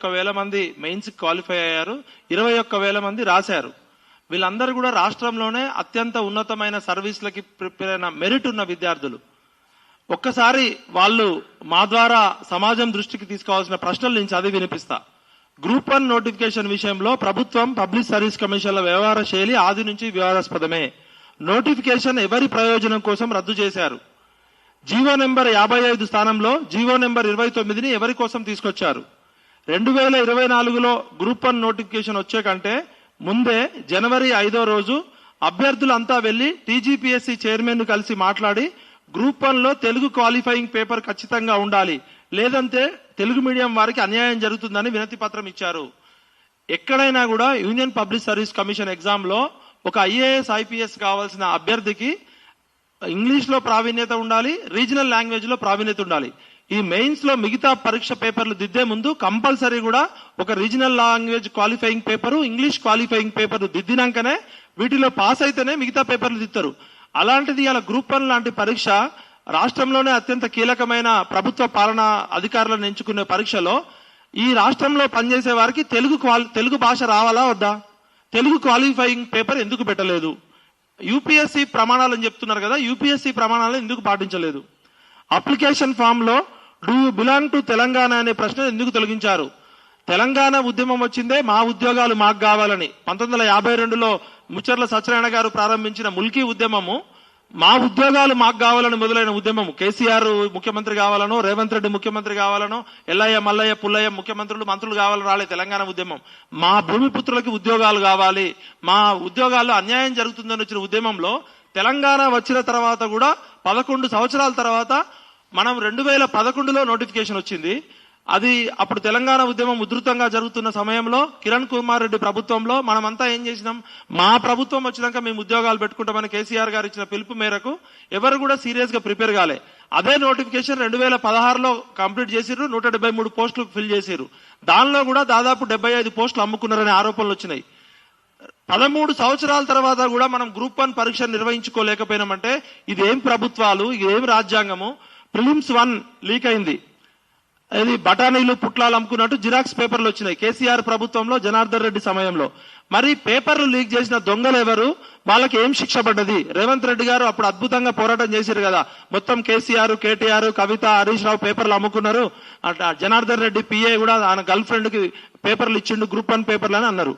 ఒక్క వేల మంది మెయిన్స్ క్వాలిఫై అయ్యారు ఇరవై ఒక్క వేల మంది రాశారు. వీళ్ళందరూ కూడా రాష్ట్రంలోనే అత్యంత ఉన్నతమైన సర్వీసులకి ప్రిపేర్ అయిన మెరిట్ ఉన్న విద్యార్థులు. ఒక్కసారి వాళ్ళు మా ద్వారా సమాజం దృష్టికి తీసుకోవాల్సిన ప్రశ్నలు నేను చదివి వినిపిస్తా. గ్రూప్ వన్ నోటిఫికేషన్ విషయంలో ప్రభుత్వం పబ్లిక్ సర్వీస్ కమిషన్ల వ్యవహార శైలి ఆది నుంచి వివాదాస్పదమే. నోటిఫికేషన్ ఎవరి ప్రయోజనం కోసం రద్దు చేశారు? జీవో నెంబర్ యాభై ఐదు స్థానంలో జీవో నెంబర్ ఇరవై తొమ్మిదిని ఎవరి కోసం తీసుకొచ్చారు? రెండు వేల ఇరవై నాలుగులో గ్రూప్ వన్ నోటిఫికేషన్ వచ్చే కంటే ముందే జనవరి ఐదో రోజు అభ్యర్థులంతా వెళ్ళి టీజీపీఎస్సీ చైర్మన్ కలిసి మాట్లాడి గ్రూప్ వన్లో తెలుగు క్వాలిఫైయింగ్ పేపర్ ఖచ్చితంగా ఉండాలి. లేదంటే తెలుగు మీడియం వారికి అన్యాయం జరుగుతుందని వినతి పత్రం ఇచ్చారు. ఎక్కడైనా కూడా యూనియన్ పబ్లిక్ సర్వీస్ కమిషన్ ఎగ్జామ్లో ఒక ఐఏఎస్ ఐపీఎస్ కావాల్సిన అభ్యర్థికి ఇంగ్లీష్లో ప్రావీణ్యత ఉండాలి రీజనల్ లాంగ్వేజ్లో ప్రావీణ్యత ఉండాలి. ఈ మెయిన్స్లో మిగతా పరీక్ష పేపర్లు దిద్దే ముందు కంపల్సరీ కూడా ఒక regional language qualifying paper English qualifying paper దిద్దినాకనే వీటిలో పాస్ అయితేనే మిగతా పేపర్లు దిద్దారు అలాంటిది ఇలా గ్రూప్ వన్ లాంటి పరీక్ష రాష్ట్రంలోనే అత్యంత కీలకమైన ప్రభుత్వ పాలనా అధికారులను ఎంచుకునే పరీక్షలో ఈ రాష్ట్రంలో పనిచేసే వారికి తెలుగు క్వాలి తెలుగు భాష రావాలా వద్దా? తెలుగు క్వాలిఫైయింగ్ పేపర్ ఎందుకు పెట్టలేదు? యూపీఎస్సీ ప్రమాణాలు అని చెప్తున్నారు కదా యూపీఎస్సీ ప్రమాణాలు ఎందుకు పాటించలేదు? అప్లికేషన్ ఫామ్లో do you belong to Telangana అనే ప్రశ్న ఎందుకు తొలగించారు? తెలంగాణ ఉద్యమం వచ్చిందే మా ఉద్యోగాలు మాకు కావాలని. పంతొమ్మిది వందల యాభై రెండులో ముచ్చర్ల సత్యనారాయణ గారు ప్రారంభించిన ముల్కీ ఉద్యమము మా ఉద్యోగాలు మాకు కావాలని మొదలైన ఉద్యమం కేసీఆర్ ముఖ్యమంత్రి కావాలనో రేవంత్ రెడ్డి ముఖ్యమంత్రి కావాలనో ఎల్లయ్య మల్లయ్య పుల్లయ్య ముఖ్యమంత్రులు మంత్రులు కావాలని రాలే తెలంగాణ ఉద్యమం. మా భూమిపుత్రులకి ఉద్యోగాలు కావాలి. మా ఉద్యోగాల్లో అన్యాయం జరుగుతుందని వచ్చిన ఉద్యమంలో తెలంగాణ వచ్చిన తర్వాత కూడా పదకొండు సంవత్సరాల తర్వాత మనం రెండు వేల పదకొండులో నోటిఫికేషన్ వచ్చింది. అది అప్పుడు తెలంగాణ ఉద్యమం ఉధృతంగా జరుగుతున్న సమయంలో కిరణ్ కుమార్ రెడ్డి ప్రభుత్వంలో మనమంతా ఏం చేసినాం? మా ప్రభుత్వం వచ్చినాక మేము ఉద్యోగాలు పెట్టుకుంటామని కేసీఆర్ గారు ఇచ్చిన పిలుపు మేరకు ఎవరు కూడా సీరియస్గా ప్రిపేర్ కాలే. అదే నోటిఫికేషన్ రెండు వేల పదహారులో కంప్లీట్ చేసిర్రు నూట డెబ్బై మూడు పోస్టులు ఫిల్ చేసిర్రు. దానిలో కూడా దాదాపు డెబ్బై ఐదు పోస్టులు అమ్ముకున్నారనే ఆరోపణలు వచ్చినాయి. పదమూడు సంవత్సరాల తర్వాత కూడా మనం గ్రూప్ వన్ పరీక్ష నిర్వహించుకోలేకపోయినామంటే ఇదేం ప్రభుత్వాలు ఇదేం రాజ్యాంగము? ప్రిలిమ్స్ వన్ లీక్ అయింది. అది బఠానీలు పుట్లాలు అమ్ముకున్నట్టు జిరాక్స్ పేపర్లు వచ్చినాయి. కేసీఆర్ ప్రభుత్వంలో జనార్దన్ రెడ్డి సమయంలో. మరి పేపర్లు లీక్ చేసిన దొంగలు ఎవరు? వాళ్ళకి ఏం శిక్ష పడ్డది? రేవంత్ రెడ్డి గారు అప్పుడు అద్భుతంగా పోరాటం చేశారు కదా. మొత్తం కేసీఆర్ కేటీఆర్ కవిత హరీష్ రావు పేపర్లు అమ్ముకున్నారు. అట్లా జనార్దన్ రెడ్డి పిఏ కూడా ఆయన గర్ల్ ఫ్రెండ్కి పేపర్లు ఇచ్చిండు గ్రూప్ వన్ పేపర్లు అని అన్నారు.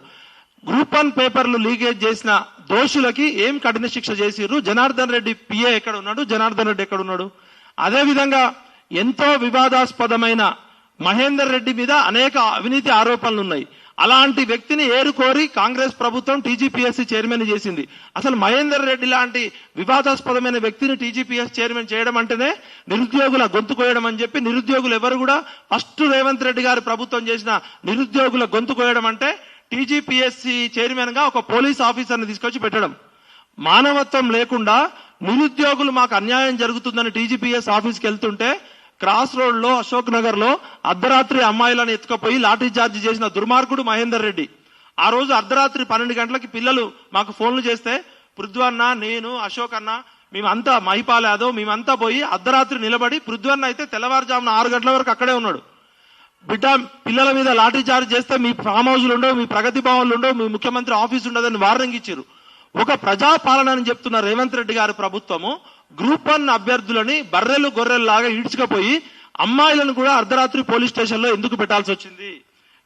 గ్రూప్ వన్ పేపర్లు లీకేజ్ చేసిన దోషులకి ఏం కఠిన శిక్ష చేసిర్రు? జనార్దన్ రెడ్డి పిఏ ఎక్కడ ఉన్నాడు? జనార్దన్ రెడ్డి ఎక్కడ ఉన్నాడు? అదేవిధంగా ఎంతో వివాదాస్పదమైన మహేందర్ రెడ్డి మీద అనేక అవినీతి ఆరోపణలు ఉన్నాయి అలాంటి వ్యక్తిని ఏరుకోరి కాంగ్రెస్ ప్రభుత్వం టీజీపీఎస్సీ చైర్మన్ చేసింది. అసలు మహేందర్ రెడ్డి లాంటి వివాదాస్పదమైన వ్యక్తిని టీజీపీఎస్ చైర్మన్ చేయడం అంటేనే నిరుద్యోగుల గొంతు కోయడం అని చెప్పి నిరుద్యోగులు ఎవరు కూడా ఫస్ట్ రేవంత్ రెడ్డి గారి ప్రభుత్వం చేసిన నిరుద్యోగుల గొంతు కోయడం అంటే టీజీపీఎస్సీ చైర్మన్గా ఒక పోలీస్ ఆఫీసర్ని తీసుకొచ్చి పెట్టడం. మానవత్వం లేకుండా నిరుద్యోగులు మాకు అన్యాయం జరుగుతుందని టీజీపీఎస్ ఆఫీస్కి వెళ్తుంటే క్రాస్ రోడ్లో అశోక్ నగర్లో అర్ధరాత్రి అమ్మాయిలను ఎత్తుకపోయి లాఠీ చార్జ్ చేసిన దుర్మార్గుడు మహేందర్ రెడ్డి. ఆ రోజు అర్ధరాత్రి పన్నెండు గంటలకి పిల్లలు మాకు ఫోన్లు చేస్తే పృథ్వన్న నేను అశోక్ అన్న మేమంతా మహిపాల్ యాదవ్ మేమంతా పోయి అర్ధరాత్రి నిలబడి పృథ్వన్న అయితే తెల్లవారుజామున ఆరు గంటల వరకు అక్కడే ఉన్నాడు. బిడ్డ పిల్లల మీద లాఠీ చార్జ్ చేస్తే మీ ఫామ్ హౌస్లు ఉండవు మీ ప్రగతి భవన్లు ఉండవు మీ ముఖ్యమంత్రి ఆఫీస్ ఉండదని వార్నింగ్ ఇచ్చారు. ఒక ప్రజాపాలన అని చెప్తున్న రేవంత్ రెడ్డి గారి ప్రభుత్వము గ్రూప్ వన్ అభ్యర్థులని బర్రెలు గొర్రెల్లాగా ఈడ్చుకపోయి అమ్మాయిలను కూడా అర్ధరాత్రి పోలీస్ స్టేషన్లో ఎందుకు పెట్టాల్సి వచ్చింది?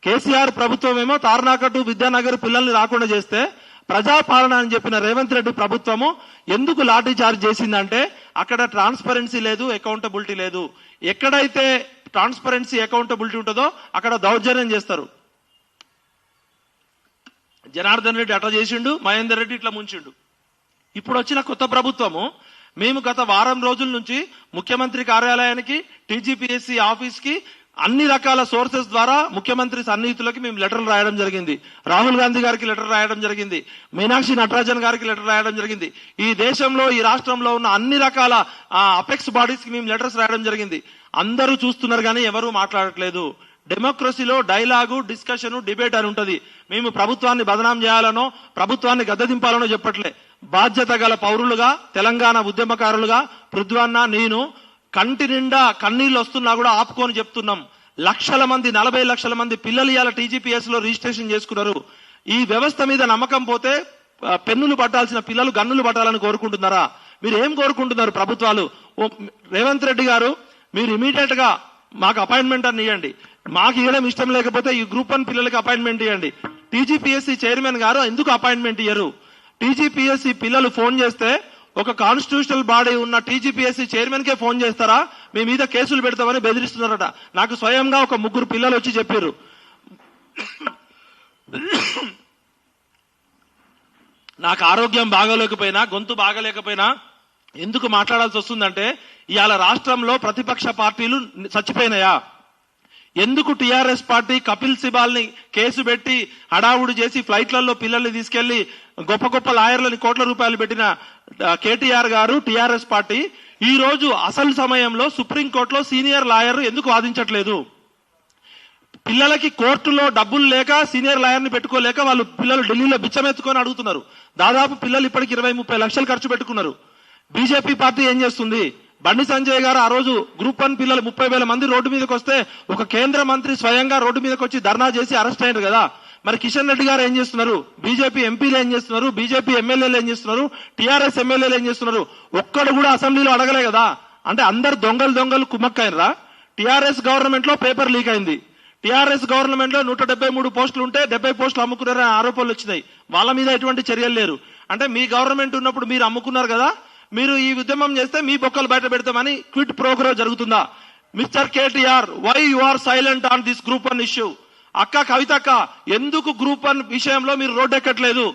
కేసీఆర్ ప్రభుత్వం ఏమో తార్నాకట్టు విద్యానగర్ పిల్లల్ని రాకుండా చేస్తే ప్రజాపాలన అని చెప్పిన రేవంత్ రెడ్డి ప్రభుత్వము ఎందుకు లాఠీ చార్జ్ చేసిందంటే అక్కడ ట్రాన్స్పరెన్సీ లేదు అకౌంటబిలిటీ లేదు. ఎక్కడైతే ట్రాన్స్పరెన్సీ అకౌంటబిలిటీ ఉంటుందో అక్కడ దౌర్జన్యం చేస్తారు. జనార్దన్ రెడ్డి అట్లా చేసిండు మహేందర్ రెడ్డి ఇట్లా ముంచిండు. ఇప్పుడు వచ్చిన కొత్త ప్రభుత్వము మేము గత వారం రోజుల నుంచి ముఖ్యమంత్రి కార్యాలయానికి టీజీపీఎస్సీ ఆఫీస్కి అన్ని రకాల సోర్సెస్ ద్వారా ముఖ్యమంత్రి సన్నిహితులకి మేము లెటర్లు రాయడం జరిగింది. రాహుల్ గాంధీ గారికి లెటర్ రాయడం జరిగింది. మీనాక్షి నటరాజన్ గారికి లెటర్ రాయడం జరిగింది. ఈ దేశంలో ఈ రాష్ట్రంలో ఉన్న అన్ని రకాల అపెక్స్ బాడీస్కి మేము లెటర్స్ రాయడం జరిగింది. అందరూ చూస్తున్నారు కానీ ఎవరూ మాట్లాడట్లేదు. డెమోక్రసీలో డైలాగు డిస్కషన్ డిబేట్ అని ఉంటుంది. మేము ప్రభుత్వాన్ని బదనాం చేయాలనో ప్రభుత్వాన్ని గద్దదింపాలనో చెప్పట్లే. బాధ్యత గల పౌరులుగా తెలంగాణ ఉద్యమకారులుగా పృథ్వన్న నేను కంటి నిండా కన్నీళ్ళు వస్తున్నా కూడా ఆపుకొని చెప్తున్నాం. లక్షల మంది నలభై లక్షల మంది పిల్లలు ఇవాళ టీజీపీఎస్లో రిజిస్ట్రేషన్ చేసుకున్నారు. ఈ వ్యవస్థ మీద నమ్మకం పోతే పెన్నులు పట్టాల్సిన పిల్లలు గన్నులు పట్టాలని కోరుకుంటున్నారా? మీరు ఏం కోరుకుంటున్నారు ప్రభుత్వాలు? రేవంత్ రెడ్డి గారు మీరు ఇమీడియట్గా మాకు అపాయింట్మెంట్ అని ఇవ్వండి మాకు ఇవ్వడం ఇష్టం లేకపోతే ఈ గ్రూప్ వన్ పిల్లలకి అపాయింట్మెంట్ ఇవ్వండి. టీజీపీఎస్సీ చైర్మన్ గారు ఎందుకు అపాయింట్మెంట్ ఇయ్యరు? టీజీపీఎస్సీ పిల్లలు ఫోన్ చేస్తే ఒక కాన్స్టిట్యూషనల్ బాడీ ఉన్న టీజీపీఎస్సీ చైర్మన్ కే ఫోన్ చేస్తారా? మీ మీద కేసులు పెడతామని బెదిరిస్తున్నారట. నాకు స్వయంగా ఒక ముగ్గురు పిల్లలు వచ్చి చెప్పారు. నాకు ఆరోగ్యం బాగోలేకపోయినా గొంతు బాగలేకపోయినా ఎందుకు మాట్లాడాల్సి వస్తుందంటే ఇవాళ రాష్ట్రంలో ప్రతిపక్ష పార్టీలు చచ్చిపోయినాయా? ఎందుకు టిఆర్ఎస్ పార్టీ కపిల్ సిబాల్ని కేసు పెట్టి హడావుడి చేసి ఫ్లైట్లలో పిల్లల్ని తీసుకెళ్ళి గొప్ప గొప్ప లాయర్లని కోట్ల రూపాయలు పెట్టిన కేటీఆర్ గారు టిఆర్ఎస్ పార్టీ ఈ రోజు అసలు సమయంలో సుప్రీంకోర్టులో సీనియర్ లాయర్ ఎందుకు వాదించట్లేదు? పిల్లలకి కోర్టులో డబ్బులు లేక సీనియర్ లాయర్ని పెట్టుకోలేక వాళ్ళు పిల్లలు ఢిల్లీలో బిచ్చమెత్తుకొని అడుగుతున్నారు. దాదాపు పిల్లలు ఇప్పటికి ఇరవై ముప్పై లక్షలు ఖర్చు పెట్టుకున్నారు. బీజేపీ పార్టీ ఏం చేస్తుంది? బండి సంజయ్ గారు ఆ రోజు గ్రూప్ వన్ పిల్లలు ముప్పై వేల మంది రోడ్డు మీదకి వస్తే ఒక కేంద్ర మంత్రి స్వయంగా రోడ్డు మీదకి వచ్చి ధర్నా చేసి అరెస్ట్ అయ్యారు కదా. మరి కిషన్ రెడ్డి గారు ఏం చేస్తున్నారు? బీజేపీ ఎంపీలు ఏం చేస్తున్నారు? బీజేపీ ఎమ్మెల్యేలు ఏం చేస్తున్నారు? టీఆర్ఎస్ ఎమ్మెల్యేలు ఏం చేస్తున్నారు? ఒక్కడు కూడా అసెంబ్లీలో అడగలే కదా. అంటే అందరు దొంగలు దొంగలు కుమ్మక్కైనరా టీఆర్ఎస్ గవర్నమెంట్లో పేపర్ లీక్ అయింది. టీఆర్ఎస్ గవర్నమెంట్లో నూట డెబ్బై మూడు పోస్టులు ఉంటే డెబ్బై పోస్టులు అమ్ముకున్నారని ఆరోపణలు వచ్చినాయి. వాళ్ళ మీద ఎటువంటి చర్యలు లేరు. అంటే మీ గవర్నమెంట్ ఉన్నప్పుడు మీరు అమ్ముకున్నారు కదా? మీరు ఈ ఉద్యమం చేస్తే మీ బొక్కలు బయట పెడతామని క్విట్ ప్రోగ్రామ్ జరుగుతుందా? Mister KTR why you are silent on this group one issue అక్క కవితక్క ఎందుకు గ్రూప్ వన్ విషయంలో మీరు రోడ్డు ఎక్కట్లేదు?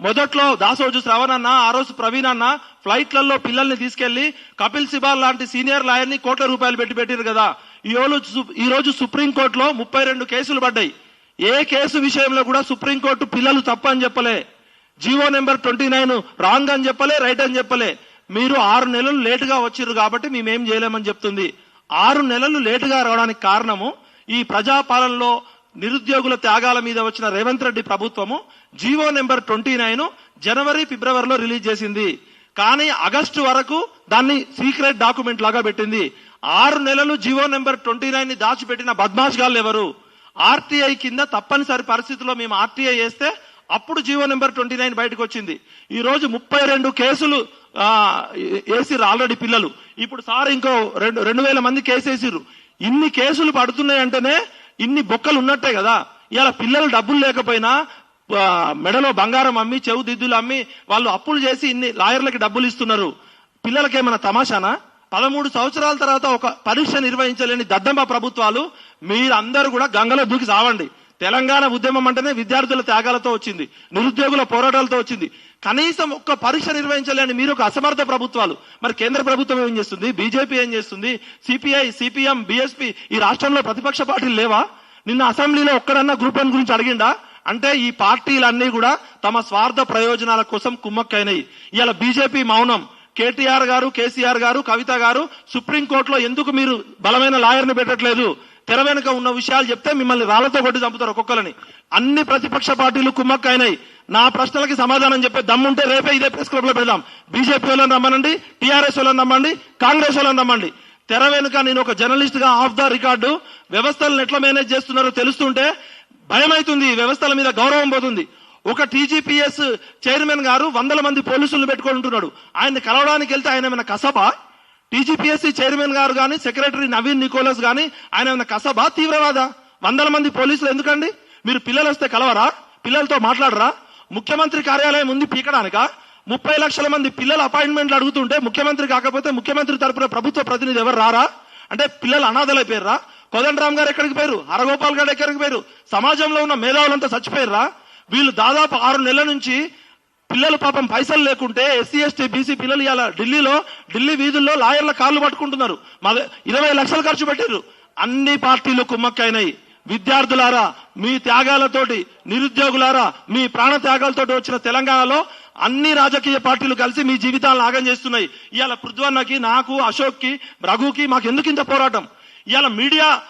మొదట్లో దాసోజు శ్రవణ్ అన్న ఆ రోజు ప్రవీణ్ అన్న ఫ్లైట్లలో పిల్లల్ని తీసుకెళ్ళి కపిల్ సిబాల్ లాంటి సీనియర్ లాయర్ని కోట్ల రూపాయలు పెట్టి పెట్టారు కదా. ఈ రోజు ఈ రోజు సుప్రీంకోర్టులో ముప్పై రెండు కేసులు పడ్డాయి. ఏ కేసు విషయంలో కూడా సుప్రీంకోర్టు పిల్లలు తప్పని చెప్పలే. GO number twenty nine wrong అని చెప్పలే రైట్ అని చెప్పలే. మీరు ఆరు నెలలు లేటుగా వచ్చిర్రు కాబట్టి మేమేం చేయలేమని చెప్తుంది. ఆరు నెలలు లేటుగా రావడానికి కారణము ఈ ప్రజాపాలనలో నిరుద్యోగుల త్యాగాల మీద వచ్చిన రేవంత్ రెడ్డి ప్రభుత్వము జీవో నెంబర్ ట్వంటీ నైన్ జనవరి ఫిబ్రవరిలో రిలీజ్ చేసింది. కానీ ఆగస్టు వరకు దాన్ని సీక్రెట్ డాక్యుమెంట్ లాగా పెట్టింది. ఆరు నెలలు జీవో నెంబర్ ట్వంటీ నైన్ని దాచిపెట్టిన బద్మాష్ గాళ్ళు ఎవరు? ఆర్టీఐ కింద తప్పనిసరి పరిస్థితిలో మేము ఆర్టీఐ వేస్తే అప్పుడు జీవో నెంబర్ ట్వంటీ నైన్ బయటకు వచ్చింది. ఈ రోజు ముప్పై రెండు కేసులు వేసిర్రు ఆల్రెడీ పిల్లలు. ఇప్పుడు సార్ ఇంకో రెండు రెండు వేల మంది కేసు వేసిర్రు ఇన్ని కేసులు పడుతున్నాయంటేనే ఇన్ని బొక్కలు ఉన్నట్టే కదా. ఇలా పిల్లలు డబ్బులు లేకపోయినా మెడలో బంగారం అమ్మి చెవు దిద్దులు అమ్మి వాళ్ళు అప్పులు చేసి ఇన్ని లాయర్లకి డబ్బులు ఇస్తున్నారు. పిల్లలకి ఏమైనా తమాషానా? పదమూడు సంవత్సరాల తర్వాత ఒక పరీక్ష నిర్వహించలేని దద్దమ్మ ప్రభుత్వాలు మీరందరూ కూడా గంగలో దూకి సావండి. తెలంగాణ ఉద్యమం అంటేనే విద్యార్థుల త్యాగాలతో వచ్చింది. నిరుద్యోగుల పోరాటాలతో వచ్చింది. కనీసం ఒక్క పరీక్ష నిర్వహించలేని మీరు ఒక అసమర్థ ప్రభుత్వాలు. మరి కేంద్ర ప్రభుత్వం ఏం చేస్తుంది? బీజేపీ ఏం చేస్తుంది? సిపిఐ సిపిఎం బిఎస్పి ఈ రాష్ట్రంలో ప్రతిపక్ష పార్టీలు లేవా? నిన్న అసెంబ్లీలో ఒక్కడన్నా గ్రూప్ వన్ గురించి అడిగిండా అంటే ఈ పార్టీలన్నీ కూడా తమ స్వార్థ ప్రయోజనాల కోసం కుమ్మక్కైనాయి. ఇవాళ బీజేపీ మౌనం. కేటీఆర్ గారు కేసీఆర్ గారు కవిత గారు సుప్రీంకోర్టులో ఎందుకు మీరు బలమైన లాయర్ని పెట్టట్లేదు? తెర వెనుక ఉన్న విషయాలు చెప్తే మిమ్మల్ని రాళ్ళతో కొట్టి చంపుతారు ఒక్కొక్కరిని. అన్ని ప్రతిపక్ష పార్టీలు కుమ్మక్కైనాయి. నా ప్రశ్నలకి సమాధానం చెప్పే దమ్ముంటే రేపే ఇదే ప్రెస్ క్లబ్లో పెడదాం. బీజేపీ వాళ్ళని రమ్మనండి టీఆర్ఎస్ వాళ్ళని రమ్మండి కాంగ్రెస్ వాళ్ళని రమ్మండి. తెర వెనుక నేను ఒక జర్నలిస్ట్గా ఆఫ్ ద రికార్డు వ్యవస్థలను ఎట్లా మేనేజ్ చేస్తున్నారో తెలుస్తుంటే భయమైతుంది వ్యవస్థల మీద గౌరవం పోతుంది. ఒక టీజీపీఎస్ చైర్మన్ గారు వందల మంది పోలీసులను పెట్టుకుంటున్నాడు ఉంటున్నాడు. ఆయన్ని కలవడానికి వెళ్తే ఆయన ఏమైనా కసబా? టీజీపీఎస్సీ చైర్మన్ గారు కానీ సెక్రటరీ నవీన్ నికోలస్ కానీ ఆయన ఏమైనా కసబా? తీవ్రవాద? వందల మంది పోలీసులు ఎందుకండి? మీరు పిల్లలు వస్తే కలవరా? పిల్లలతో మాట్లాడరా? ముఖ్యమంత్రి కార్యాలయం ఉంది పీకడానిక? ముప్పై లక్షల మంది పిల్లల అపాయింట్మెంట్లు అడుగుతుంటే ముఖ్యమంత్రి కాకపోతే ముఖ్యమంత్రి తరపున ప్రభుత్వ ప్రతినిధి ఎవరు రారా? అంటే పిల్లలు అనాథలైపోయారా కోదండరామ్ గారు ఎక్కడికి పోయారు? హరగోపాల్ గారు ఎక్కడికి పోయారు? సమాజంలో ఉన్న మేధావులంతా చచ్చిపోయారా? వీళ్ళు దాదాపు ఆరు నెలల నుంచి పిల్లలు పాపం పైసలు లేకుంటే ఎస్సీ ఎస్టీ బీసీ పిల్లలు ఇవాళ ఢిల్లీలో ఢిల్లీ వీధుల్లో లాయర్ల కాళ్ళు పట్టుకుంటున్నారు. మా ఇరవై లక్షలు ఖర్చు పెట్టారు. అన్ని పార్టీలు కుమ్మక్కైనాయి. విద్యార్థులారా మీ త్యాగాలతోటి నిరుద్యోగులారా మీ ప్రాణ త్యాగాలతోటి వచ్చిన తెలంగాణలో అన్ని రాజకీయ పార్టీలు కలిసి మీ జీవితాలను ఆగం చేస్తున్నాయి. ఇవాళ పృథ్వన్నకి నాకు అశోక్కి రఘుకి మాకు ఎందుకు ఇంత పోరాటం? ఇవాళ మీడియా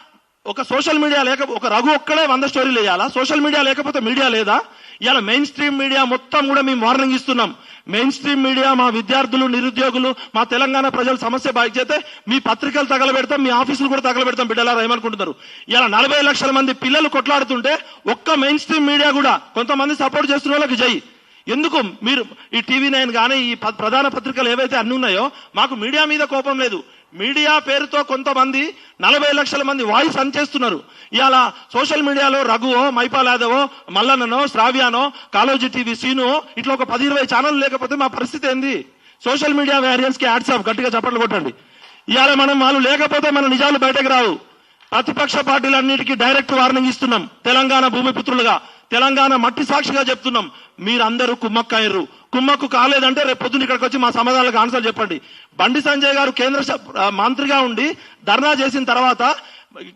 ఒక సోషల్ మీడియా లేక ఒక రఘు ఒక్కడే వంద స్టోరీలు వేయాలా? సోషల్ మీడియా లేకపోతే మీడియా లేదా? ఇవాళ మెయిన్ స్ట్రీమ్ మీడియా మొత్తం కూడా మేము వార్నింగ్ ఇస్తున్నాం. మెయిన్ స్ట్రీమ్ మీడియా మా విద్యార్థులు నిరుద్యోగులు మా తెలంగాణ ప్రజల సమస్య బాగా చేస్తే మీ పత్రికలు తగలబెడతాం మీ ఆఫీసులు కూడా తగలబెడతాం బిడ్డలారా ఏమనుకుంటున్నారు ఇలా నలభై లక్షల మంది పిల్లలు కొట్లాడుతుంటే ఒక్క మెయిన్ స్ట్రీమ్ మీడియా కూడా కొంతమంది సపోర్ట్ చేస్తున్న వాళ్ళకి జై. ఎందుకు? మీరు ఈ టీవీ నైన్ కానీ ఈ ప- ప్రధాన పత్రికలు ఏవైతే అన్ని ఉన్నాయో మాకు మీడియా మీద కోపం లేదు. మీడియా పేరుతో కొంతమంది నలభై లక్షల మంది వాయిస్ చేస్తున్నారు. ఇవాళ సోషల్ మీడియాలో రఘువో మైపాల్ యాదవో మల్లన్ననో శ్రావ్యానో కాలోజీ టీవీ సీను ఇట్లా ఒక పది ఇరవై ఛానల్ లేకపోతే మా పరిస్థితి ఏంది? సోషల్ మీడియా వేరియన్స్కి యాడ్స్ ఆఫ్ గట్టిగా చప్పట్లు కొట్టండి. ఇవాళ మనం వాళ్ళు లేకపోతే మన నిజాలు బయటకు రావు. ప్రతిపక్ష పార్టీలన్నిటికీ డైరెక్ట్ వార్నింగ్ ఇస్తున్నాం. తెలంగాణ భూమిపుత్రులుగా తెలంగాణ మట్టి సాక్షిగా చెప్తున్నాం. మీరందరూ కుమ్మక్కయ్యరు కుమ్మక్కు కాలేదంటే రేపు పొద్దున ఇక్కడికి వచ్చి మా సమాధానాలకు ఆన్సర్ చెప్పండి. బండి సంజయ్ గారు కేంద్ర మంత్రిగా ఉండి ధర్నా చేసిన తర్వాత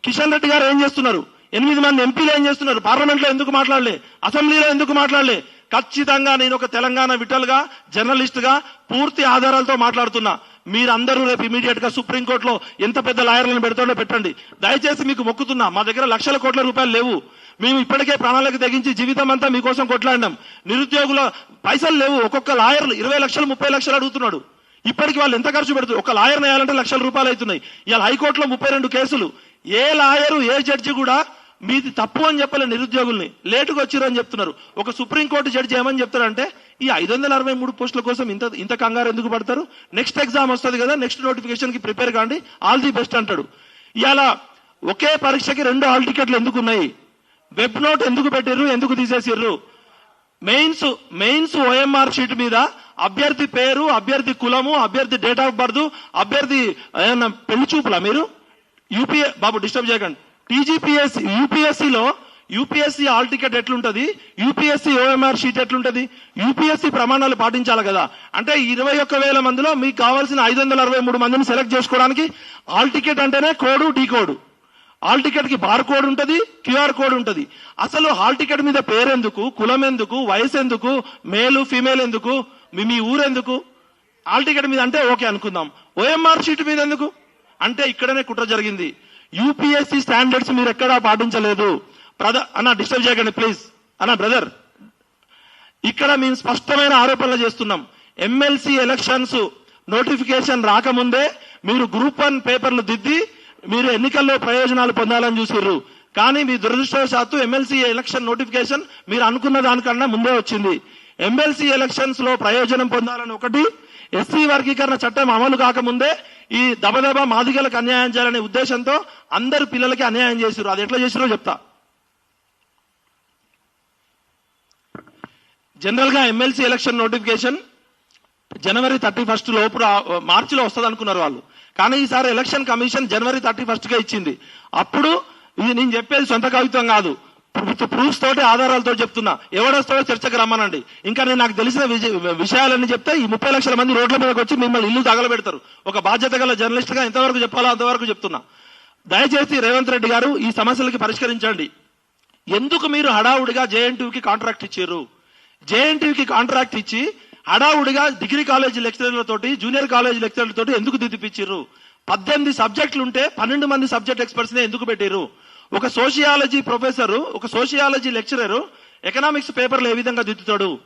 కిషన్ రెడ్డి గారు ఏం చేస్తున్నారు? ఎనిమిది మంది ఎంపీలు ఏం చేస్తున్నారు? పార్లమెంట్లో ఎందుకు మాట్లాడలే? అసెంబ్లీలో ఎందుకు మాట్లాడలే? ఖచ్చితంగా నేను ఒక తెలంగాణ విటల్గా జర్నలిస్ట్గా పూర్తి ఆధారాలతో మాట్లాడుతున్నా. మీరందరూ రేపు ఇమీడియట్గా సుప్రీంకోర్టులో ఎంత పెద్ద లాయర్లను పెడుతుండో పెట్టండి. దయచేసి మీకు మొక్కుతున్నా మా దగ్గర లక్షల కోట్ల రూపాయలు లేవు. మేము ఇప్పటికే ప్రాణాలకు తెగించి జీవితం అంతా మీకోసం కొట్లాడినాం. నిరుద్యోగుల పైసలు లేవు. ఒక్కొక్క లాయర్లు ఇరవై లక్షలు ముప్పై లక్షలు అడుగుతున్నాడు. ఇప్పటికి వాళ్ళు ఎంత ఖర్చు పెడుతున్నారు ఒక లాయర్ వేయాలంటే లక్షల రూపాయలు అవుతున్నాయి. ఇవాళ హైకోర్టులో ముప్పై రెండు కేసులు. ఏ లాయరు ఏ జడ్జి కూడా మీది తప్పు అని చెప్పలే నిరుద్యోగుల్ని. లేటుగా వచ్చిరని చెప్తున్నారు. ఒక సుప్రీంకోర్టు జడ్జి ఏమని చెప్తారంటే ఈ ఐదు వందల అరవై మూడు పోస్టుల కోసం ఇంత ఇంత కంగారు ఎందుకు పడతారు? నెక్స్ట్ ఎగ్జామ్ వస్తుంది కదా నెక్స్ట్ నోటిఫికేషన్కి ప్రిపేర్ కాండి ఆల్ ది బెస్ట్ అంటాడు. ఇలా ఒకే పరీక్షకి రెండు హాల్ టికెట్లు ఎందుకు ఉన్నాయి? వెబ్ నోట్ ఎందుకు పెట్టిర్రు ఎందుకు తీసేసిర్రు? మెయిన్స్ మెయిన్స్ ఓఎంఆర్ షీట్ మీద అభ్యర్థి పేరు అభ్యర్థి కులము అభ్యర్థి డేట్ ఆఫ్ బర్త్ అభ్యర్థి పెళ్ళి చూపులా మీరు? యూపీఏ బాబు డిస్టర్బ్ చేయకండి. టీజీపీఎస్ యూపీఎస్సీలో యూపీఎస్సీ ఆల్ టికెట్ ఎట్లుంటది? యూపీఎస్సీ ఓఎంఆర్ షీట్ ఎట్లుంటది? యూపీఎస్సీ ప్రమాణాలు పాటించాలి కదా. అంటే ఇరవై ఒక్క వేల మందిలో మీకు కావాల్సిన ఐదు వందల అరవై మూడు మందిని సెలెక్ట్ చేసుకోవడానికి ఆల్ టికెట్ అంటేనే కోడు డీ కోడ్. హాల్ టికెట్కి బార్ కోడ్ ఉంటుంది క్యూఆర్ కోడ్ ఉంటుంది. అసలు హాల్ టికెట్ మీద పేరెందుకు కులం ఎందుకు వయసు ఎందుకు మేలు ఫీమేల్ ఎందుకు మీ మీ ఊరెందుకు హాల్ టికెట్ మీద అంటే ఓకే అనుకుందాం. ఓఎంఆర్ షీట్ మీద ఎందుకు? అంటే ఇక్కడనే కుట్ర జరిగింది. యూపీఎస్సీ స్టాండర్డ్స్ మీరు ఎక్కడా పాటించలేదు. ప్రధ అన్న డిస్టర్బ్ చేయకండి ప్లీజ్ అన్న బ్రదర్ ఇక్కడ మేము స్పష్టమైన ఆరోపణలు చేస్తున్నాం. ఎమ్మెల్సీ ఎలక్షన్స్ నోటిఫికేషన్ రాకముందే మీరు గ్రూప్ వన్ పేపర్లు దిద్ది మీరు ఎన్నికల్లో ప్రయోజనాలు పొందాలని చూసిర్రు. కానీ మీ దురదృష్టవశాత్తు ఎమ్మెల్సీ ఎలక్షన్ నోటిఫికేషన్ మీరు అనుకున్న దానికన్నా ముందే వచ్చింది. ఎమ్మెల్సీ ఎలక్షన్స్లో ప్రయోజనం పొందాలని ఒకటి ఎస్సీ వర్గీకరణ చట్టం అమలు కాకముందే ఈ దబదబ మాదిగలకు అన్యాయం చేయాలనే ఉద్దేశంతో అందరు పిల్లలకి అన్యాయం చేసారు అది ఎట్లా చేసిరో చెప్తా. జనరల్గా MLC election notification January thirty first లోపు మార్చిలో వస్తుంది అనుకున్నారు వాళ్ళు. కానీ ఈసారి ఎలక్షన్ కమిషన్ జనవరి థర్టీ ఫస్ట్గా ఇచ్చింది. అప్పుడు ఇది నేను చెప్పేది సొంత కవిత్వం కాదు. ప్రూఫ్స్ తోటి ఆధారాలతో చెప్తున్నా. ఎవడొస్తాడో చర్చకు రమ్మనండి. ఇంకా నేను నాకు తెలిసిన విషయాలన్నీ చెప్తే ఈ ముప్పై లక్షల మంది రోడ్ల మీదకి వచ్చి మిమ్మల్ని ఇల్లు తగలబెడతారు. ఒక బాధ్యత గల జర్నలిస్ట్గా ఎంతవరకు చెప్పాలో అంతవరకు చెప్తున్నా. దయచేసి రేవంత్ రెడ్డి గారు ఈ సమస్యలకి పరిష్కరించండి. ఎందుకు మీరు హడావుడిగా జేఎన్టీయూకి కాంట్రాక్ట్ ఇచ్చారు? జేఎన్టీయూకి కాంట్రాక్ట్ ఇచ్చి హడావుడిగా డిగ్రీ కాలేజ్ లెక్చరర్లతోటి జూనియర్ కాలేజ్ లెక్చరర్ల ఎందుకు దిద్దిపించారు పద్దెనిమిది సబ్జెక్టులు ఉంటే పన్నెండు మంది సబ్జెక్ట్ ఎక్స్పర్ట్స్ ఎందుకు పెట్టారు ఒక సోషియాలజీ ప్రొఫెసర్ ఒక సోషియాలజీ లెక్చరర్ ఎకనామిక్స్ పేపర్లు ఏ విధంగా దిద్దుతాడు?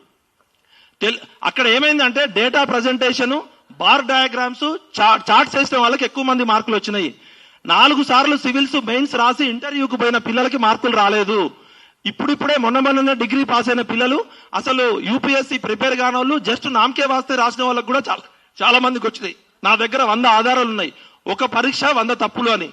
తెల్- అక్కడ ఏమైందంటే data presentation bar diagrams charts వేసిన వాళ్ళకి ఎక్కువ మంది మార్కులు వచ్చినాయి. నాలుగు సార్లు సివిల్స్ మెయిన్స్ రాసి ఇంటర్వ్యూకి పోయిన పిల్లలకి మార్కులు రాలేదు. ఇప్పుడిప్పుడే మొన్న మొన్న డిగ్రీ పాస్ అయిన పిల్లలు అసలు యూపీఎస్సీ ప్రిపేర్ కాని వాళ్ళు జస్ట్ నామకే వాస్తే రాసిన వాళ్ళకి కూడా చాలా చాలా మందికి వచ్చినాయి. నా దగ్గర వంద ఆధారాలు ఉన్నాయి. ఒక పరీక్ష వంద తప్పులు అని.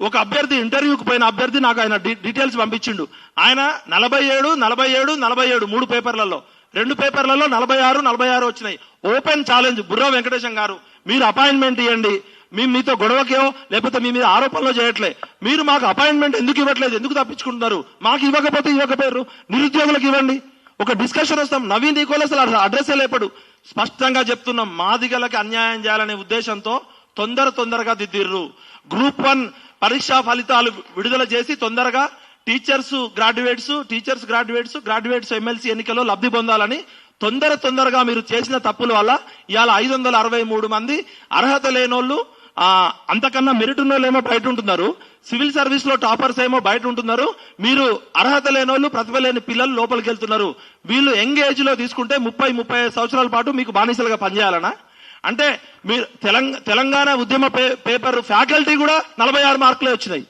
ఒక అభ్యర్థి ఇంటర్వ్యూకి పోయిన అభ్యర్థి నాకు ఆయన డీటెయిల్స్ పంపించిండు. ఆయన నలభై ఏడు నలభై ఏడు నలభై ఏడు మూడు పేపర్లలో. రెండు పేపర్లలో నలభై ఆరు నలభై ఆరు వచ్చినాయి. ఓపెన్ ఛాలెంజ్ బుర్రా వెంకటేశం గారు. మీరు అపాయింట్మెంట్ ఇవ్వండి మేము మీతో గొడవకేయో లేకపోతే మీ మీద ఆరోపణలు చేయట్లే. మీరు మాకు అపాయింట్మెంట్ ఎందుకు ఇవ్వట్లేదు? ఎందుకు తప్పించుకుంటున్నారు? మాకు ఇవ్వకపోతే ఇవ్వకపోయారు. నిరుద్యోగులకు ఇవ్వండి. ఒక డిస్కషన్ వస్తాం. నవీన్ ఈకోలు అసలు అడ్రస్ లేపడు స్పష్టంగా చెప్తున్నాం మాదిగలకి అన్యాయం చేయాలనే ఉద్దేశంతో తొందర తొందరగా దిద్దిర్రు. గ్రూప్ వన్ పరీక్షా ఫలితాలు విడుదల చేసి తొందరగా teachers graduates teachers graduates graduates MLC ఎన్నికల్లో లబ్ధి పొందాలని తొందర తొందరగా మీరు చేసిన తప్పుల వల్ల ఇవాళ ఐదు వందల అరవై మూడు మంది అర్హత లేనోళ్ళు అంతకన్నా మెరిట్ ఉన్న ఏమో బయట ఉంటున్నారు సివిల్ సర్వీస్లో టాపర్స్ ఏమో బయట ఉంటున్నారు మీరు అర్హత లేని వాళ్ళు ప్రతిభ లేని పిల్లలు లోపలికి వెళ్తున్నారు వీళ్ళు యంగ్ ఏజ్లో తీసుకుంటే ముప్పై ముప్పై సంవత్సరాల పాటు మీకు బానిసలుగా పనిచేయాలనా? అంటే మీరు తెలంగాణ తెలంగాణ ఉద్యమ పే- పేపర్ ఫ్యాకల్టీ కూడా నలభై ఆరు మార్కులే వచ్చినాయి.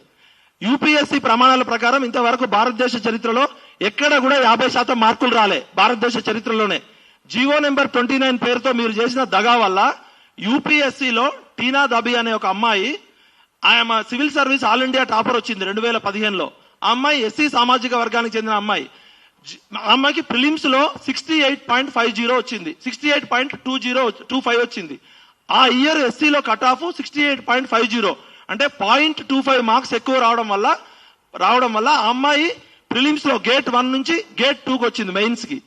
యూపీఎస్సీ ప్రమాణాల ప్రకారం ఇంతవరకు భారతదేశ చరిత్రలో ఎక్కడ కూడా యాభై శాతం మార్కులు రాలే భారతదేశ చరిత్రలోనే. జీవో నెంబర్ ట్వంటీ నైన్ పేరుతో మీరు చేసిన దగా వల్ల యూపీఎస్సీలో టీనా దబి అనే ఒక అమ్మాయి ఆమె civil service all India topper వచ్చింది రెండు వేల పదిహేనులో. ఆ అమ్మాయి ఎస్సీ సామాజిక వర్గానికి చెందిన అమ్మాయి. ఆ అమ్మాయికి ప్రిలిమ్స్లో sixty eight point five zero వచ్చింది. Sixty eight point two zero two five వచ్చింది. ఆ year ఎస్సీలో cut off sixty eight point five zero. అంటే పాయింట్ టూ ఫైవ్ మార్క్స్ ఎక్కువ రావడం వల్ల రావడం వల్ల ఆ అమ్మాయి ప్రిలిమ్స్లో గేట్ వన్ నుంచి గేట్ టూకి వచ్చింది మెయిన్స్కి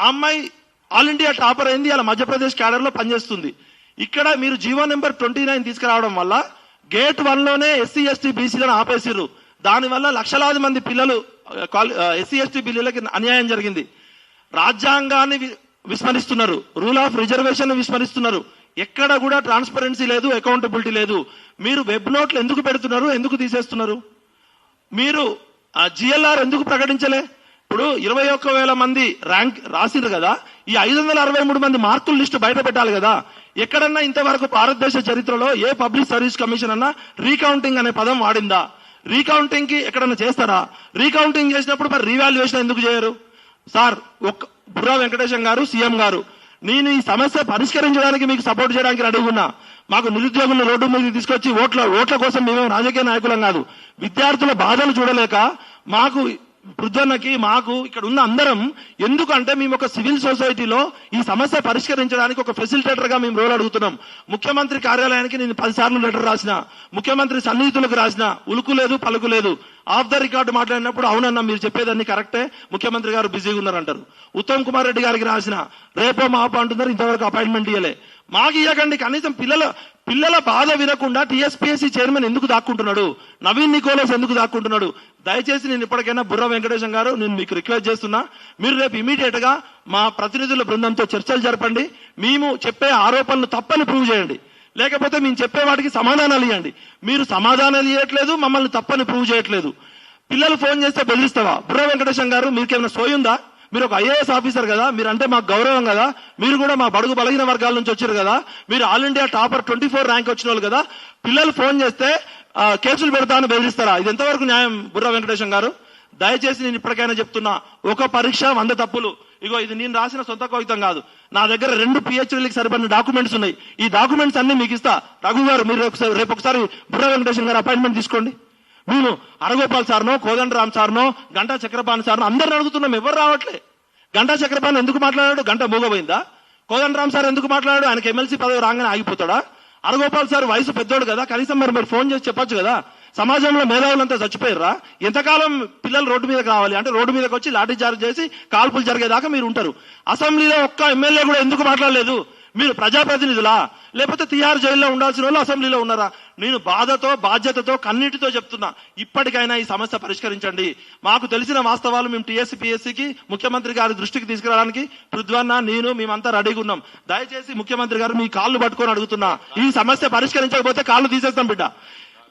ఆ అమ్మాయి ఆల్ ఇండియా టాపర్ అయింది అలా మధ్యప్రదేశ్ క్యాడర్లో పనిచేస్తుంది. ఇక్కడ మీరు జీవో నెంబర్ ట్వంటీ నైన్ తీసుకురావడం వల్ల గేట్ వన్లోనే ఎస్సీ ఎస్టీ బీసీలను ఆపేసిర్రు. దానివల్ల లక్షలాది మంది పిల్లలు ఎస్సీ ఎస్టీ బిల్లులకి అన్యాయం జరిగింది. రాజ్యాంగాన్ని వి- విస్మరిస్తున్నారు. రూల్ ఆఫ్ రిజర్వేషన్ విస్మరిస్తున్నారు. ఎక్కడ కూడా ట్రాన్స్పరెన్సీ లేదు అకౌంటబిలిటీ లేదు. మీరు వెబ్ నోట్లు ఎందుకు పెడుతున్నారు ఎందుకు తీసేస్తున్నారు? మీరు జిఎల్ఆర్ ఎందుకు ప్రకటించలే? ఇప్పుడు ఇరవై ఒక్క వేల మంది ర్యాంక్ రాసిరు కదా ఈ ఐదు వందల అరవై మూడు మంది మార్కుల లిస్టు బయట పెట్టాలి కదా. ఎక్కడన్నా ఇంతవరకు భారతదేశ చరిత్రలో ఏ పబ్లిక్ సర్వీస్ కమిషన్ అన్నా రీకౌంటింగ్ అనే పదం వాడిందా? రీకౌంటింగ్కి ఎక్కడన్నా చేస్తారా? రీకౌంటింగ్ చేసినప్పుడు మరి రీవాల్యుయేషన్ ఎందుకు చేయరు? సార్ ఒక్క బుర్రా వెంకటేశం గారు సీఎం గారు నేను ఈ సమస్య పరిష్కరించడానికి మీకు సపోర్ట్ చేయడానికి రెడీగా ఉన్నా. మాకు నిరుద్యోగులను రోడ్డు మీద తీసుకొచ్చి ఓట్ల ఓట్ల కోసం మేము రాజకీయ నాయకులం కాదు. విద్యార్థుల బాధలు చూడలేక మాకు వృద్ధన్నకి మాకు ఇక్కడ ఉన్న అందరం ఎందుకంటే మేము ఒక సివిల్ సొసైటీలో ఈ సమస్య పరిష్కరించడానికి ఒక ఫెసిలిటేటర్గా మేము రోల్ అడుగుతున్నాం. ముఖ్యమంత్రి కార్యాలయానికి నేను పది సార్లు లెటర్ రాసిన. ముఖ్యమంత్రి సన్నిహితులకు రాసిన. ఉలుకు లేదు పలుకు లేదు. ఆఫ్ ద రికార్డు మాట్లాడినప్పుడు అవునన్నా మీరు చెప్పేదాన్ని కరెక్టే. ముఖ్యమంత్రి గారు బిజీగా ఉన్నారంటారు. ఉత్తమ్ కుమార్ రెడ్డి గారికి రాసిన రేపో మాపో అంటున్నారు ఇంతవరకు అపాయింట్మెంట్ ఇవ్వలే మాకు ఇవ్వకండి కనీసం పిల్లల పిల్లల బాధ వినకుండా టీఎస్పీఎస్సీ చైర్మన్ ఎందుకు దాక్కుంటున్నాడు? నవీన్ నికోలస్ ఎందుకు దాక్కుంటున్నాడు? దయచేసి నేను ఇప్పటికైనా బుర్ర వెంకటేశం గారు నేను మీకు రిక్వెస్ట్ చేస్తున్నా మీరు రేపు ఇమీడియట్గా మా ప్రతినిధుల బృందంతో చర్చలు జరపండి. మేము చెప్పే ఆరోపణలు తప్పని ప్రూవ్ చేయండి. లేకపోతే మేము చెప్పే వాటికి సమాధానాలు ఇవ్వండి మీరు సమాధానాలు ఇవ్వట్లేదు మమ్మల్ని తప్పని ప్రూవ్ చేయట్లేదు. పిల్లలు ఫోన్ చేస్తే బెదిరిస్తావా? బుర్ర వెంకటేశం గారు మీకేమైనా సోయుందా మీరు ఒక ఐఏఎస్ ఆఫీసర్ కదా మీరు అంటే మాకు గౌరవం కదా మీరు కూడా మా బడుగు బలహీన వర్గాల నుంచి వచ్చారు కదా మీరు all India topper twenty four rank వచ్చిన వాళ్ళు కదా పిల్లలు ఫోన్ చేస్తే కేసులు పెడతా అని బెదిరిస్తారా? ఇది ఎంతవరకు న్యాయం బుర్ర వెంకటేశం గారు? దయచేసి నేను ఇప్పటికైనా చెప్తున్నా ఒక పరీక్ష వంద తప్పులు. ఇగో ఇది నేను రాసిన సొంత కవితం కాదు. నా దగ్గర రెండు పిహెచ్డీలకు సరిపడిన డాక్యుమెంట్స్ ఉన్నాయి. ఈ డాక్యుమెంట్స్ అన్ని మీకు ఇస్తా. రఘు గారు మీరు ఒకసారి- రేపు ఒకసారి బుర్ర వెంకటేశ్వర గారు అపాయింట్మెంట్ తీసుకోండి. మేము అరగోపాల్ సార్నో కోదండరామ్ సార్నో గంటా చక్రపాణి సార్నో అందరిని అడుగుతున్నాం. ఎవరు రావట్లే? గంటా చక్రపాణి ఎందుకు మాట్లాడాడు? గంట మూగబోయిందా? కోదండరామ్ సార్ ఎందుకు మాట్లాడాడు? ఆయనకి ఎమ్మెల్సీ పదవి రాగానే ఆగిపోతాడా? అరగోపాల్ సార్ వయసు పెద్దోడు కదా కనీసం మరి మీరు ఫోన్ చేసి చెప్పొచ్చు కదా. సమాజంలో మేధావులంతా చచ్చిపోయారా ఎంతకాలం పిల్లలు రోడ్డు మీదకి రావాలి. అంటే రోడ్డు మీదకి వచ్చి లాఠీ చార్జ్ చేసి కాల్పులు జరిగేదాకా మీరు ఉంటారు. అసెంబ్లీలో ఒక్క ఎమ్మెల్యే కూడా ఎందుకు మాట్లాడలేదు? మీరు ప్రజాప్రతినిధులా? లేకపోతే తిహార్ జైల్లో ఉండాల్సిన వాళ్ళు అసెంబ్లీలో ఉన్నారా? నేను బాధతో బాధ్యతతో కన్నిటితో చెప్తున్నా. ఇప్పటికైనా ఈ సమస్య పరిష్కరించండి. మాకు తెలిసిన వాస్తవాలు మేము టీఎస్సీ పిఎస్సికి ముఖ్యమంత్రి గారి దృష్టికి తీసుకురావడానికి పృథ్వన్న నేను మేమంతా రెడీగా ఉన్నాం. దయచేసి ముఖ్యమంత్రి గారు మీ కాళ్ళు పట్టుకొని అడుగుతున్నా. ఈ సమస్య పరిష్కరించకపోతే కాళ్ళు తీసేస్తాం బిడ్డ.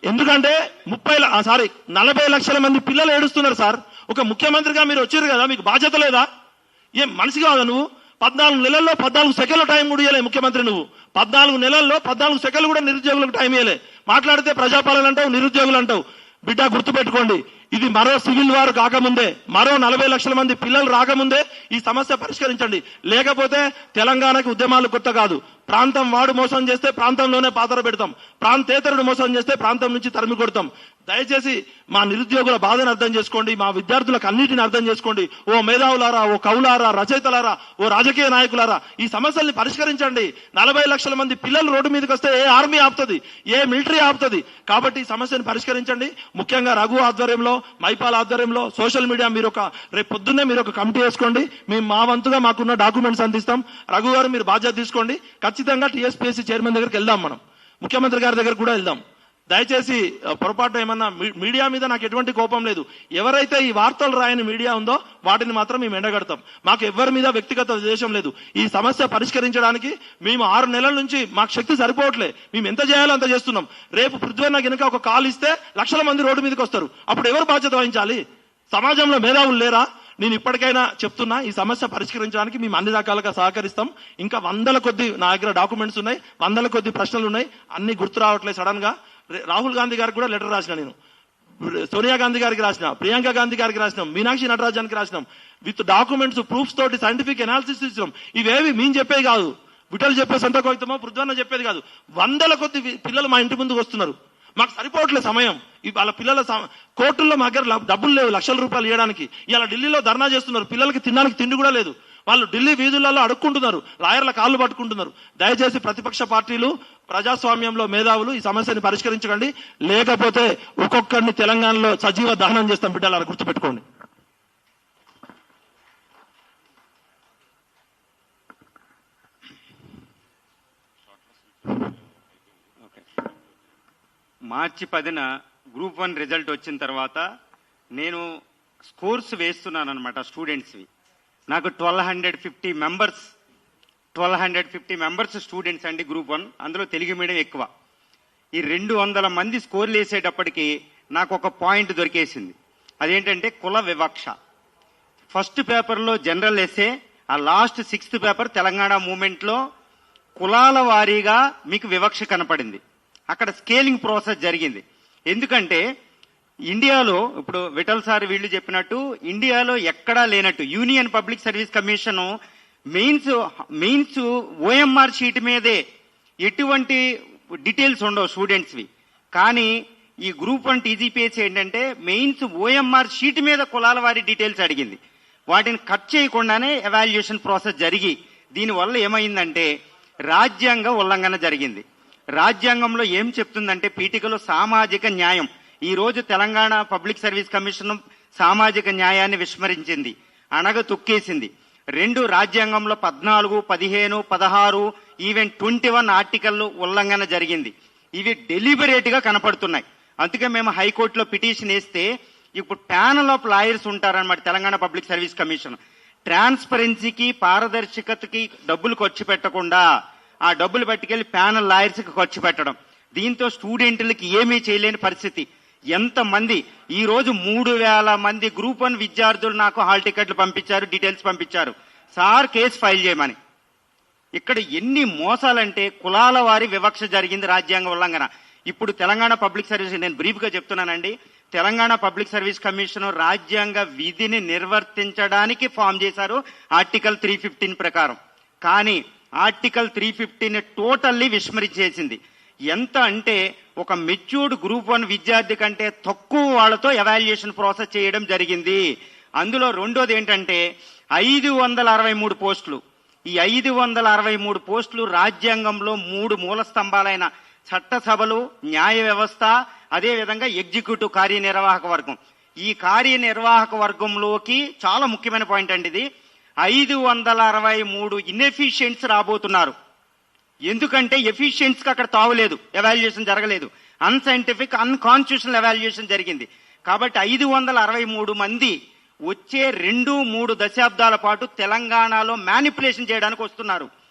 ఎందుకంటే ముప్పై సారీ నలభై లక్షల మంది పిల్లలు ఏడుస్తున్నారు సార్. ఒక ముఖ్యమంత్రిగా మీరు వచ్చారు కదా మీకు బాధ్యత లేదా? ఏం మనిషి కాదా నువ్వు? పద్నాలుగు నెలల్లో పద్నాలుగు సెకండ్ల టైం కూడా ఇవ్వలే ముఖ్యమంత్రి నువ్వు. పద్నాలుగు నెలల్లో పద్నాలుగు సెకండ్లు కూడా నిరుద్యోగులకు టైం ఇవ్వలే మాట్లాడితే ప్రజాపాలన అంటావు నిరుద్యోగులు అంటావు. బిడ్డ గుర్తుపెట్టుకోండి ఇది మరో సివిల్ వారు కాకముందే మరో నలభై లక్షల మంది పిల్లలు రాకముందే ఈ సమస్య పరిష్కరించండి. లేకపోతే తెలంగాణకి ఉద్యమాలు కొత్త కాదు. ప్రాంతం వాడు మోసం చేస్తే ప్రాంతంలోనే పాతర పెడతాం. ప్రాంతేతరుడు మోసం చేస్తే ప్రాంతం నుంచి తరిమి కొడతాం. దయచేసి మా నిరుద్యోగుల బాధను అర్థం చేసుకోండి మా విద్యార్థులకు అన్నిటిని అర్థం చేసుకోండి. ఓ మేధావులారా ఓ కవులారా రచయితలారా ఓ రాజకీయ నాయకులారా ఈ సమస్యల్ని పరిష్కరించండి. నలభై లక్షల మంది పిల్లలు రోడ్డు మీదకి వస్తే ఏ ఆర్మీ ఆపుతుంది ఏ మిలిటరీ ఆపుతుంది? కాబట్టి ఈ సమస్యను పరిష్కరించండి. ముఖ్యంగా రఘు ఆధ్వర్యంలో మైపాల్ ఆధ్వర్యంలో సోషల్ మీడియా మీరు ఒక రేపు పొద్దున్నే మీరు ఒక కమిటీ వేసుకోండి. మేము మా వంతుగా మాకున్న డాక్యుమెంట్స్ అందిస్తాం. రఘు గారు మీరు బాధ్యత తీసుకోండి. ఖచ్చితంగా టీఎస్పీఎస్సీ చైర్మన్ దగ్గరికి వెళ్దాం మనం. ముఖ్యమంత్రి గారి దగ్గర కూడా వెళ్దాం. దయచేసి పొరపాటు ఏమన్నా మీడియా మీద నాకు ఎటువంటి కోపం లేదు. ఎవరైతే ఈ వార్తలు రాయని మీడియా ఉందో వాటిని మాత్రం మేము ఎండగడతాం. మాకు ఎవరి మీద వ్యక్తిగత ఉద్దేశం లేదు. ఈ సమస్య పరిష్కరించడానికి మేము ఆరు నెలల నుంచి మాకు శక్తి సరిపోవట్లే. మేము ఎంత చేయాలో అంత చేస్తున్నాం. రేపు పృథ్వన్న గనుక ఒక కాల్ ఇస్తే లక్షల మంది రోడ్డు మీదకి వస్తారు. అప్పుడు ఎవరు బాధ్యత వహించాలి? సమాజంలో మేధావులు లేరా? నేను ఇప్పటికైనా చెప్తున్నా ఈ సమస్య పరిష్కరించడానికి మేము అన్ని రకాలుగా సహకరిస్తాం. ఇంకా వందల కొద్ది నా దగ్గర డాక్యుమెంట్స్ ఉన్నాయి వందల కొద్ది ప్రశ్నలు ఉన్నాయి. అన్ని గుర్తు రావట్లేదు సడన్గా. రాహుల్ గాంధీ గారికి కూడా లెటర్ రాసిన నేను. సోనియా గాంధీ గారికి రాసిన ప్రియాంక గాంధీ గారికి రాసినాం మీనాక్షి నటరాజానికి రాసినాం. విత్ డాక్యుమెంట్స్ ప్రూఫ్స్ తోటి సైంటిఫిక్ అనాలిసిస్ ఇచ్చినాం ఇవేవి మేము చెప్పేవి కాదు. విటల్ చెప్పే సొంత కవితమో పృథ్వన్న చెప్పేది కాదు. వందల కొద్ది పిల్లలు మా ఇంటి ముందుకు వస్తున్నారు. మాకు సరిపోవట్లేదు సమయం. వాళ్ళ పిల్లల కోర్టుల్లో మా దగ్గర డబ్బులు లేవు లక్షల రూపాయలు ఇవ్వడానికి ఇలా ఢిల్లీలో ధర్నా చేస్తున్నారు. పిల్లలకి తినడానికి తిండి కూడా లేదు. వాళ్ళు ఢిల్లీ వీధులలో అడుక్కుంటున్నారు లాయర్ల కాళ్ళు పట్టుకుంటున్నారు. దయచేసి ప్రతిపక్ష పార్టీలు ప్రజాస్వామ్యంలో మేధావులు ఈ సమస్యని పరిష్కరించకండి. లేకపోతే ఒక్కొక్కరిని తెలంగాణలో సజీవ దహనం చేస్తాం బిడ్డలు గుర్తుపెట్టుకోండి. ఓకే మార్చి పదిన గ్రూప్ వన్ రిజల్ట్ వచ్చిన తర్వాత నేను స్కోర్స్ వేస్తున్నాను అనమాట స్టూడెంట్స్వి. నాకు twelve hundred fifty members twelve hundred fifty members students అండి గ్రూప్ వన్ అందులో తెలుగు మీడియం ఎక్కువ. ఈ రెండు వందల మంది స్కోర్లు వేసేటప్పటికి నాకు ఒక పాయింట్ దొరికేసింది. అదేంటంటే కుల వివక్ష. ఫస్ట్ పేపర్లో జనరల్ ఎస్ఏ ఆ లాస్ట్ సిక్స్త్ పేపర్ తెలంగాణ మూమెంట్లో కులాల వారీగా మీకు వివక్ష కనపడింది. అక్కడ స్కేలింగ్ ప్రాసెస్ జరిగింది. ఎందుకంటే ఇండియాలో ఇప్పుడు విఠల్ సార్ వీళ్ళు చెప్పినట్టు ఇండియాలో ఎక్కడా లేనట్టు union public service commission mains mains OMR sheet మీదే ఎటువంటి డీటెయిల్స్ ఉండవు స్టూడెంట్స్వి. కానీ ఈ గ్రూప్ వన్ టీజీపీఎస్ ఏంటంటే మెయిన్స్ ఓఎంఆర్ షీట్ మీద కులాల వారి డీటెయిల్స్ అడిగింది. వాటిని కట్ చేయకుండానే ఎవాల్యుయేషన్ ప్రాసెస్ జరిగి దీనివల్ల ఏమైందంటే రాజ్యాంగ ఉల్లంఘన జరిగింది. రాజ్యాంగంలో ఏం చెప్తుందంటే పీఠికలో సామాజిక న్యాయం ఈ రోజు తెలంగాణ పబ్లిక్ సర్వీస్ కమిషన్ సామాజిక న్యాయాన్ని విస్మరించింది అనగ తొక్కేసింది. రెండు రాజ్యాంగంలో పద్నాలుగు పదిహేను పదహారు ఈవెన్ ట్వంటీ వన్ ఆర్టికల్ ఉల్లంఘన జరిగింది. ఇవి డెలిబరేట్గా కనపడుతున్నాయి. అందుకే మేము హైకోర్టులో పిటిషన్ వేస్తే ఇప్పుడు ప్యానల్ ఆఫ్ లాయర్స్ ఉంటారన్నమాట తెలంగాణ పబ్లిక్ సర్వీస్ కమిషన్. ట్రాన్స్పరెన్సీకి పారదర్శకతకి డబ్బులు ఖర్చు పెట్టకుండా ఆ డబ్బులు పట్టుకెళ్ళి ప్యానల్ లాయర్స్కి ఖర్చు పెట్టడం. దీంతో స్టూడెంట్లకి ఏమీ చేయలేని పరిస్థితి. ఎంతమంది? ఈరోజు మూడు వేల మంది గ్రూప్ వన్ విద్యార్థులు నాకు హాల్ టికెట్లు పంపించారు డీటెయిల్స్ పంపించారు. సార్ కేసు ఫైల్ చేయమని. ఇక్కడ ఎన్ని మోసాలంటే కులాల వారి వివక్ష జరిగింది రాజ్యాంగ ఉల్లంఘన. ఇప్పుడు తెలంగాణ పబ్లిక్ సర్వీస్ నేను బ్రీఫ్గా చెప్తున్నానండి. తెలంగాణ పబ్లిక్ సర్వీస్ కమిషన్ రాజ్యాంగ విధిని నిర్వర్తించడానికి ఫామ్ చేశారు ఆర్టికల్ త్రీ ఫిఫ్టీన్ ప్రకారం. కానీ ఆర్టికల్ త్రీ ఫిఫ్టీన్ టోటల్లీ విస్మరించేసింది ఎంత అంటే ఒక మెచ్యూర్డ్ గ్రూప్ వన్ విద్యార్థి కంటే తక్కువ వాళ్ళతో ఎవాల్యుయేషన్ ప్రాసెస్ చేయడం జరిగింది. అందులో రెండోది ఏంటంటే ఐదు వందల అరవై మూడు పోస్టులు. ఈ ఐదు వందల అరవై మూడు పోస్టులు రాజ్యాంగంలో మూడు మూల స్తంభాలైన చట్టసభలు న్యాయ వ్యవస్థ అదేవిధంగా ఎగ్జిక్యూటివ్ కార్యనిర్వాహక వర్గం. ఈ కార్యనిర్వాహక వర్గంలోకి చాలా ముఖ్యమైన పాయింట్ అండి ఇది. ఐదు వందల అరవై మూడు ఇన్ఎఫిషియెంట్స్ రాబోతున్నారు. ఎందుకంటే ఎఫిషియన్స్కి అక్కడ తావలేదు. ఎవాల్యుయేషన్ జరగలేదు. అన్సైంటిఫిక్ అన్కాన్స్టిట్యూషనల్ ఎవాల్యుయేషన్ జరిగింది. కాబట్టి ఐదు వందల అరవై మూడు మంది వచ్చే రెండు మూడు దశాబ్దాల పాటు తెలంగాణలో మ్యానిపులేషన్ చేయడానికి వస్తున్నారు.